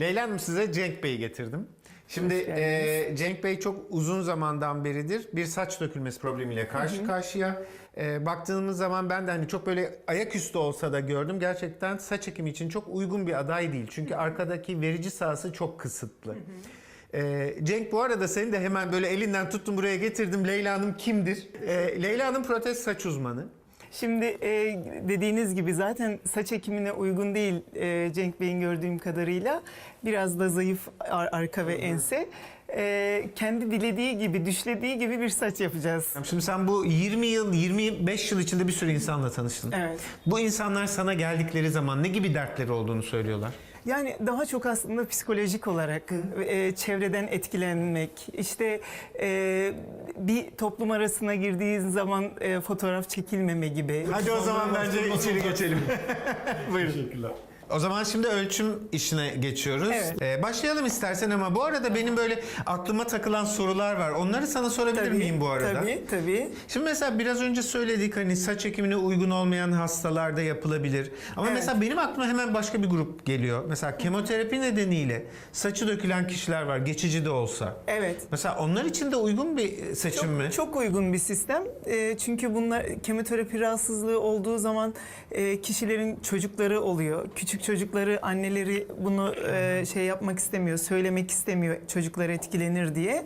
Leyla Hanım size Cenk Bey'i getirdim. Şimdi e, Cenk Bey çok uzun zamandan beridir bir saç dökülmesi problemiyle karşı karşıya. E, baktığımız zaman ben de hani çok böyle ayaküstü olsa da gördüm. Gerçekten saç ekimi için çok uygun bir aday değil. Çünkü arkadaki verici sahası çok kısıtlı. E, Cenk bu arada seni de hemen böyle elinden tuttum buraya getirdim. Leyla Hanım kimdir? E, Leyla Hanım protez saç uzmanı. Şimdi e, dediğiniz gibi zaten saç ekimine uygun değil e, Cenk Bey'in gördüğüm kadarıyla. Biraz da zayıf ar- arka ve ense. E, kendi dilediği gibi, düşlediği gibi bir saç yapacağız. Şimdi sen bu 20 yıl, 25 yıl içinde bir sürü insanla tanıştın. Evet. Bu insanlar sana geldikleri zaman ne gibi dertleri olduğunu söylüyorlar? Yani daha çok aslında psikolojik olarak e, çevreden etkilenmek, işte e, bir toplum arasına girdiğin zaman e, fotoğraf çekilmeme gibi. Hadi o zaman bence içeri geçelim. Buyurun. O zaman şimdi ölçüm işine geçiyoruz. Evet. Ee, başlayalım istersen ama bu arada benim böyle aklıma takılan sorular var. Onları sana sorabilir miyim bu arada? Tabii, tabii. Şimdi mesela biraz önce söyledik hani saç ekimine uygun olmayan hastalarda yapılabilir. Ama Evet. mesela benim aklıma hemen başka bir grup geliyor. Mesela kemoterapi nedeniyle saçı dökülen kişiler var geçici de olsa. Evet. Mesela onlar için de uygun bir seçim Çok, mi? çok uygun bir sistem. E, çünkü bunlar kemoterapi rahatsızlığı olduğu zaman e, kişilerin çocukları oluyor. Küçük çocukları anneleri bunu e, şey yapmak istemiyor, söylemek istemiyor çocuklar etkilenir diye.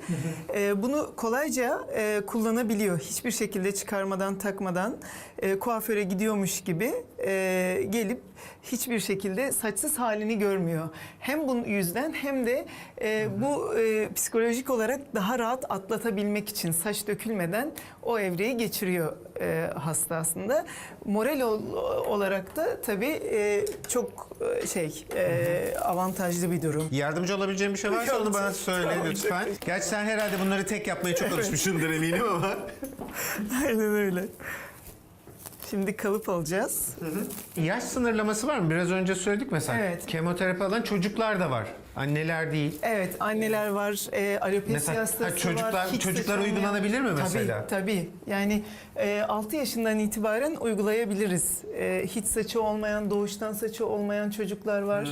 E, bunu kolayca e, kullanabiliyor. Hiçbir şekilde çıkarmadan, takmadan e, kuaföre gidiyormuş gibi e, gelip hiçbir şekilde saçsız halini görmüyor. Hem bu yüzden hem de e, bu e, psikolojik olarak daha rahat atlatabilmek için saç dökülmeden o evreyi geçiriyor e, hasta aslında. Moral ol- olarak da tabii e, çok e, şey e, avantajlı bir durum. Yardımcı olabileceğim bir şey varsa onu bana söyle Tamam, lütfen. Gerçi sen herhalde bunları tek yapmaya çok alışmışsındır eminim ama. Aynen öyle. Şimdi kalıp alacağız. Yaş sınırlaması var mı? Biraz önce söyledik mesela. Evet. Kemoterapi alan çocuklar da var. Anneler değil. Evet, anneler var, e, alopesi Mesela, hastası ha, çocuklar- var. hiç çocuklara uygulanabilir mi Tabii, mesela? Tabii, Yani e, 6 yaşından itibaren uygulayabiliriz. E, hiç saçı olmayan, doğuştan saçı olmayan çocuklar var.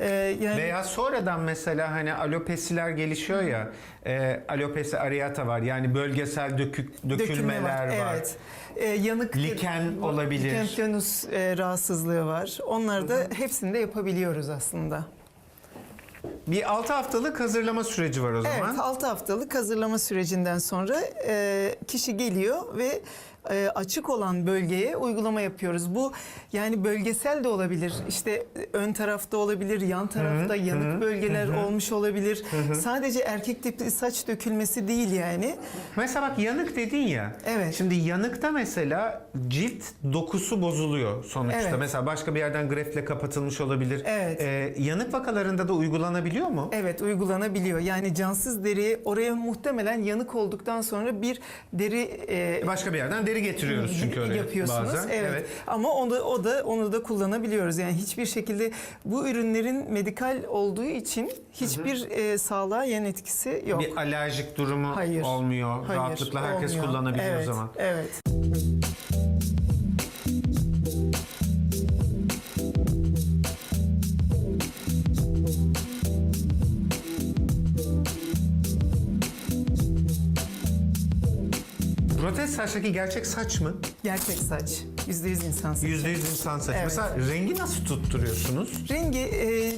E, yani Veya sonradan mesela hani alopesiler gelişiyor ya. E, alopesi areata var. Yani bölgesel dökük, dökülme dökülmeler var. Evet. E, yanık Liken olabilir. Likentenus e, rahatsızlığı var. Onlar da hepsini de yapabiliyoruz aslında. Bir 6 haftalık hazırlama süreci var o zaman. Evet, 6 haftalık hazırlama sürecinden sonra e, kişi geliyor ve e, açık olan bölgeye uygulama yapıyoruz. Bu yani bölgesel de olabilir. İşte ön tarafta olabilir, yan tarafta yanık bölgeler olmuş olabilir. Sadece erkek tipi saç dökülmesi değil yani. Mesela bak yanık dedin ya. Evet. Şimdi yanıkta mesela cilt dokusu bozuluyor sonuçta. Evet. Mesela başka bir yerden grefle kapatılmış olabilir. Evet. Ee, yanık vakalarında da uygulanabiliyor mu? Evet uygulanabiliyor. Yani cansız deri oraya muhtemelen yanık olduktan sonra bir deri e, Başka bir yerden deri getiriyoruz çünkü oraya yapıyorsunuz. bazen. Evet. Ama onu o da onu da kullanabiliyoruz. Yani hiçbir şekilde bu ürünlerin medikal olduğu için hiçbir e, sağlığa yan etkisi yok. Bir alerjik durumu Hayır. olmuyor. Hayır, Rahatlıkla herkes olmuyor. kullanabiliyor evet, o zaman. Evet. Protez saçtaki gerçek saç mı? Gerçek saç. Yüzde yüz insan saçı. %100 insan saç. Evet. Mesela rengi nasıl tutturuyorsunuz? Rengi e,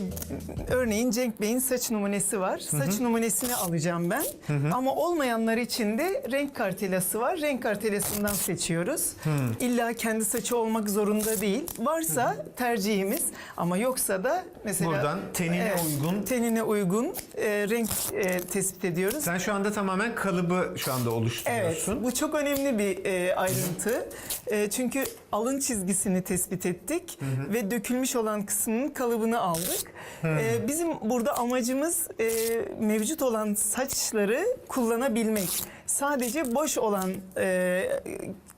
örneğin Cenk Bey'in saç numunesi var. Saç numunesini alacağım ben. Ama olmayanlar için de renk kartelası var. Renk kartelasından seçiyoruz. İlla kendi saçı olmak zorunda değil. Varsa tercihimiz ama yoksa da mesela Buradan tenine uygun- tenine uygun e, renk e, tespit ediyoruz. Sen şu anda tamamen kalıbı şu anda Evet, oluşturuyorsun. bu çok önemli bir e, ayrıntı. E, çünkü alın çizgisini tespit ettik ve dökülmüş olan kısmının kalıbını aldık. E, bizim burada amacımız e, mevcut olan saçları kullanabilmek. Sadece boş olan e,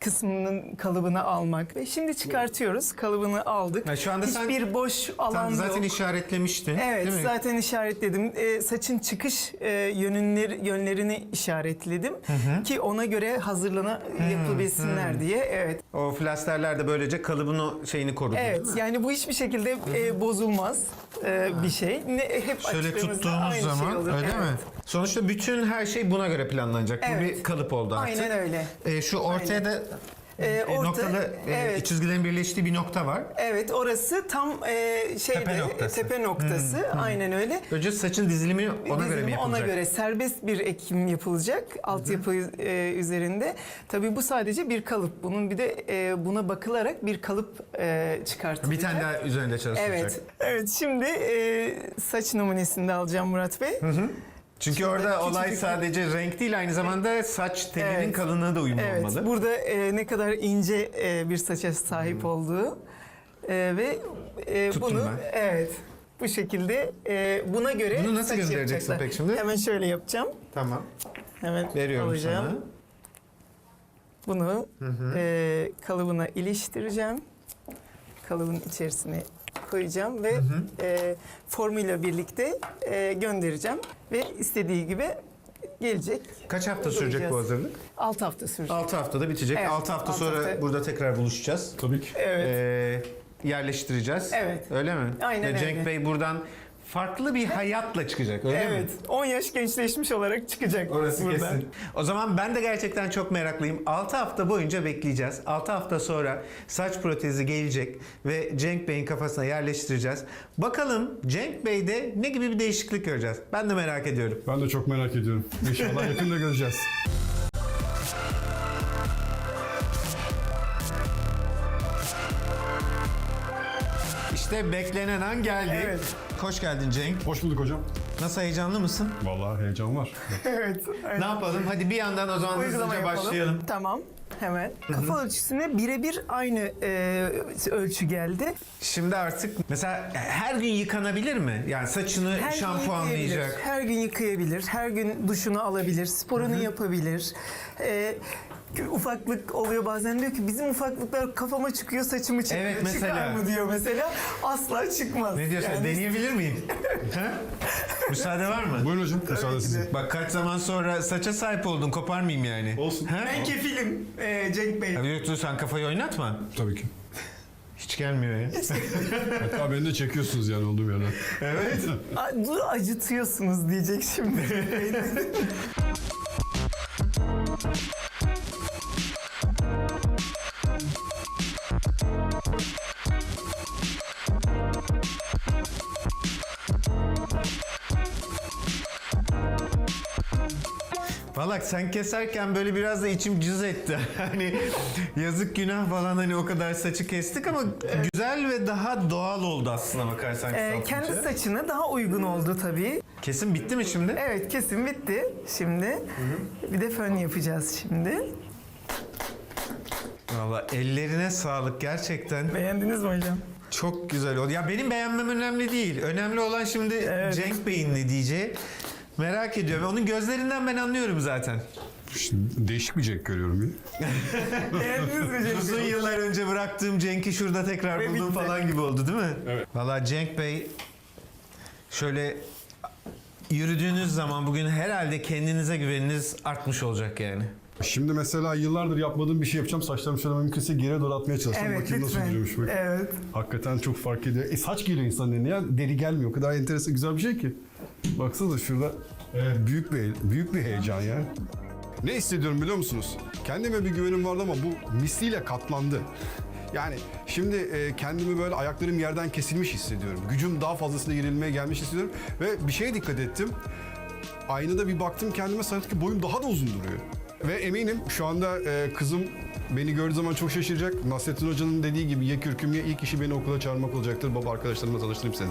kısmının kalıbını almak. Ve şimdi çıkartıyoruz. Kalıbını aldık. Ha, şu anda sen- Hiçbir boş alan Tam zaten yok. işaretlemiştin. Evet zaten işaretledim. Ee, saçın çıkış e, yönünler, yönlerini işaretledim ki ona göre hazırlana yapılabilsinler diye. Evet. O flasterler de böylece kalıbını şeyini korudu. Evet yani bu hiçbir şekilde e, bozulmaz e, bir şey. Ne, hep Şöyle açtığımızda tuttuğumuz aynı zaman şey olur. öyle Evet. mi? Sonuçta bütün her şey buna göre planlanacak. Bu Evet. bir kalıp oldu artık. Aynen öyle. Ee, şu ortaya Aynen. da Ee, e, orta- noktalı e, evet. çizgilerin birleştiği bir nokta var. Evet orası tam e, şeyde Tepe noktası. tepe noktası. Aynen öyle. Önce saçın dizilimi ona göre mi Dizilimi yapılacak? Ona göre serbest bir ekim yapılacak altyapı e, üzerinde. Tabii bu sadece bir kalıp. Bunun bir de e, buna bakılarak bir kalıp e, çıkartılacak. Bir tane daha üzerinde çalışılacak. Evet. Evet şimdi e, saç numunesini de alacağım Murat Bey. Çünkü orada küçücük olay bir- sadece renk değil aynı zamanda saç telinin Evet. kalınlığı da uyumlu Evet. olmalı. Burada e, ne kadar ince e, bir saça sahip olduğu e, ve e, Tuttum bunu ben. evet bu şekilde e, buna göre Bunu nasıl saç göndereceksin yapacaklar. peki şimdi? Hemen şöyle yapacağım. Tamam. Hemen Veriyorum alacağım. sana. Bunu e, kalıbına iliştireceğim. Kalıbın içerisine koyacağım ve e, formuyla birlikte e, göndereceğim ve istediği gibi gelecek. Kaç hafta sürecek bu hazırlık? 6 hafta sürecek. 6 haftada bitecek. Evet, 6 hafta altı sonra hafta. burada tekrar buluşacağız. Tabii ki. Evet. Ee, yerleştireceğiz. Evet. Öyle mi? Aynen Ve Cenk öyle. Bey buradan farklı bir hayatla çıkacak öyle mi? evet. 10 yaş gençleşmiş olarak çıkacak Orası buradan. kesin. O zaman ben de gerçekten çok meraklıyım. 6 hafta boyunca bekleyeceğiz. 6 hafta sonra saç protezi gelecek ve Cenk Bey'in kafasına yerleştireceğiz. Bakalım Cenk Bey'de ne gibi bir değişiklik göreceğiz? Ben de merak ediyorum. Ben de çok merak ediyorum. İnşallah yakında göreceğiz. İşte beklenen an geldi. Evet. Hoş geldin Cenk. Hoş bulduk hocam. Nasıl heyecanlı mısın? Vallahi heyecan var. evet. Ne yapalım? Hadi bir yandan o zaman hızlıca başlayalım. Tamam. Hemen. Kafa ölçüsüne birebir aynı e, ölçü geldi. Şimdi artık mesela her gün yıkanabilir mi? Yani saçını Her gün şampuanlayacak. yıkayabilir, Her gün yıkayabilir. Her gün duşunu alabilir. Sporunu yapabilir. E, ufaklık oluyor bazen diyor ki bizim ufaklıklar kafama çıkıyor saçımı çıkıyor. Evet, mesela. Çıkar mı diyor mesela. Asla çıkmaz. Ne diyorsun? Yani Deneyebilir miyim? ha? Müsaade var mı? Buyurun hocam. Müsaade sizin. Bak kaç zaman sonra saça sahip oldun koparmayayım yani. Olsun. Ha? Ben kefilim e, Cenk Bey. Abi yoksa sen kafayı oynatma. Tabii ki. Hiç gelmiyor ya. Hatta beni de çekiyorsunuz yani olduğum yerden. evet. A- Dur acıtıyorsunuz diyecek şimdi. Valla sen keserken böyle biraz da içim cız etti. Hani yazık günah falan hani o kadar saçı kestik ama güzel ve daha doğal oldu aslına bakarsan. E, kısaltınca. kendi saçına daha uygun oldu tabii. Kesin bitti mi şimdi? Evet kesin bitti şimdi. Bir de fön yapacağız şimdi. Valla ellerine sağlık gerçekten. Beğendiniz mi hocam? Çok güzel oldu. Ya benim beğenmem önemli değil. Önemli olan şimdi. Cenk Bey'in ne diyeceği. Merak ediyorum. Onun gözlerinden ben anlıyorum zaten. Şimdi değişik bir Jack görüyorum ya. Cenk Uzun yıllar önce bıraktığım Cenk'i şurada tekrar Ve buldum bitti. falan gibi oldu değil mi? Evet. Valla Cenk Bey şöyle yürüdüğünüz zaman bugün herhalde kendinize güveniniz artmış olacak yani. Şimdi mesela yıllardır yapmadığım bir şey yapacağım. Saçlarımı şöyle mümkünse geriye doğru atmaya çalışacağım. Evet Bakayım nasıl lütfen. duruyormuş. Bak. Evet. Hakikaten çok fark ediyor. E, saç geliyor insanın eline ya. Deri gelmiyor. O kadar enteresan güzel bir şey ki. Baksana şurada. büyük bir büyük bir heyecan ya. Ne hissediyorum biliyor musunuz? Kendime bir güvenim vardı ama bu misliyle katlandı. Yani şimdi e, kendimi böyle ayaklarım yerden kesilmiş hissediyorum. Gücüm daha fazlasına girilmeye gelmiş hissediyorum. Ve bir şeye dikkat ettim. Aynada bir baktım kendime sanki boyum daha da uzun duruyor. Ve eminim şu anda e, kızım beni gördüğü zaman çok şaşıracak. Nasrettin Hoca'nın dediği gibi ye kürküm ye ilk işi beni okula çağırmak olacaktır. Baba arkadaşlarımla tanıştırayım seni.